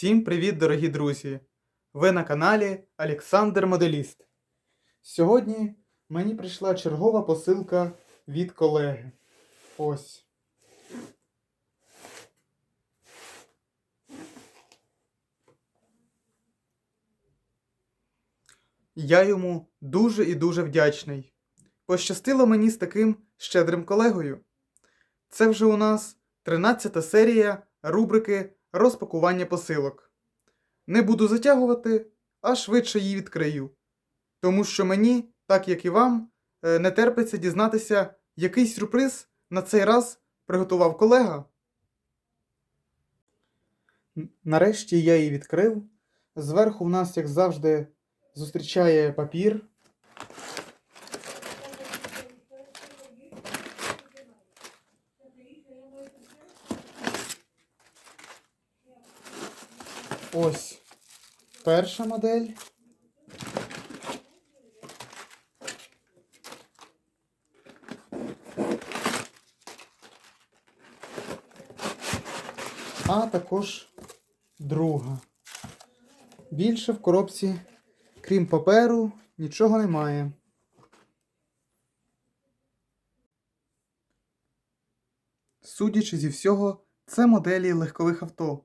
Всім привіт, дорогі друзі! Ви на каналі Олександр Моделіст. Сьогодні мені прийшла чергова посилка від колеги. Ось. Я йому дуже і дуже вдячний. Пощастило мені з таким щедрим колегою. Це вже у нас 13 серія рубрики розпакування посилок. Не буду затягувати, а швидше її відкрию. Тому що мені, так як і вам, е, не терпиться дізнатися, який сюрприз на цей раз приготував колега. Нарешті я її відкрив. Зверху в нас, як завжди, зустрічає папір. Ось перша модель. А також друга. Більше в коробці, крім паперу, нічого немає. Судячи зі всього, це моделі легкових авто.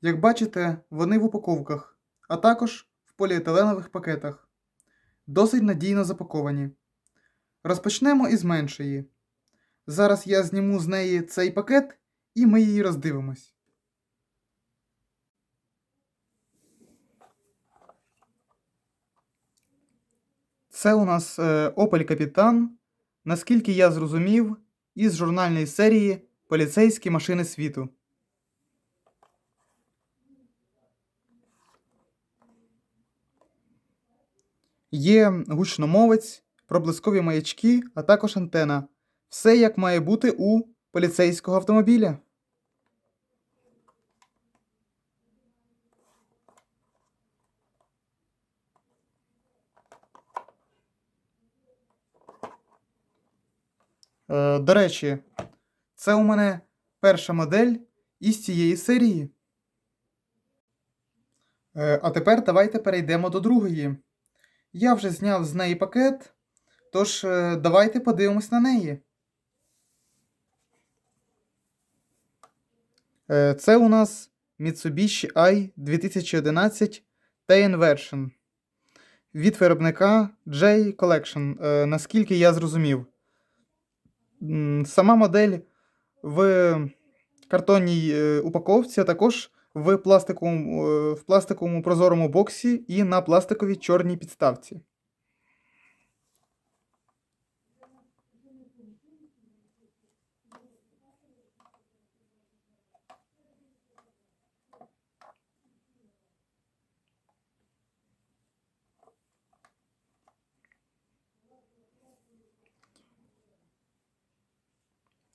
Як бачите, вони в упаковках, а також в поліетиленових пакетах. Досить надійно запаковані. Розпочнемо із меншої. Зараз я зніму з неї цей пакет і ми її роздивимось. Це у нас е, Opel Capitan, наскільки я зрозумів, із журнальної серії Поліцейські машини світу. Є гучномовець, проблискові маячки, а також антена. Все як має бути у поліцейського автомобіля. Е, до речі, це у мене перша модель із цієї серії. Е, а тепер давайте перейдемо до другої. Я вже зняв з неї пакет, тож е, давайте подивимось на неї. Е, Це у нас Mitsubishi i 2011 TN Version від виробника J Collection, е, наскільки я зрозумів. Сама модель в картонній упаковці, а також в пластиковому, е, в пластиковому прозорому боксі і на пластиковій чорній підставці.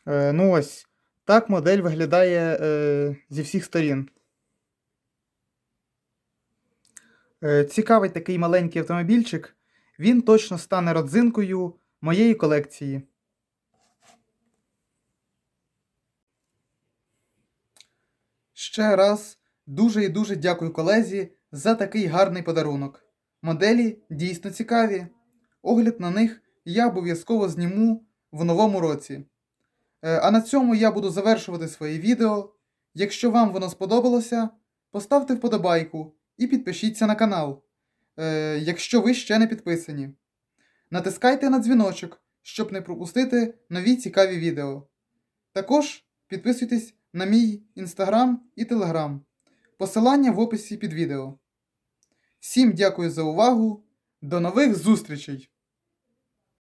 Е, ну ось, так модель виглядає е, зі всіх сторін. Е, цікавий такий маленький автомобільчик. Він точно стане родзинкою моєї колекції. Ще раз дуже і дуже дякую колезі за такий гарний подарунок. Моделі дійсно цікаві. Огляд на них я обов'язково зніму в новому році. Е, А на цьому я буду завершувати своє відео. Якщо вам воно сподобалося, поставте вподобайку і підпишіться на канал, е, якщо ви ще не підписані. Натискайте на дзвіночок, щоб не пропустити нові цікаві відео. Також підписуйтесь на мій інстаграм і телеграм. Посилання в описі під відео. Всім дякую за увагу. До нових зустрічей!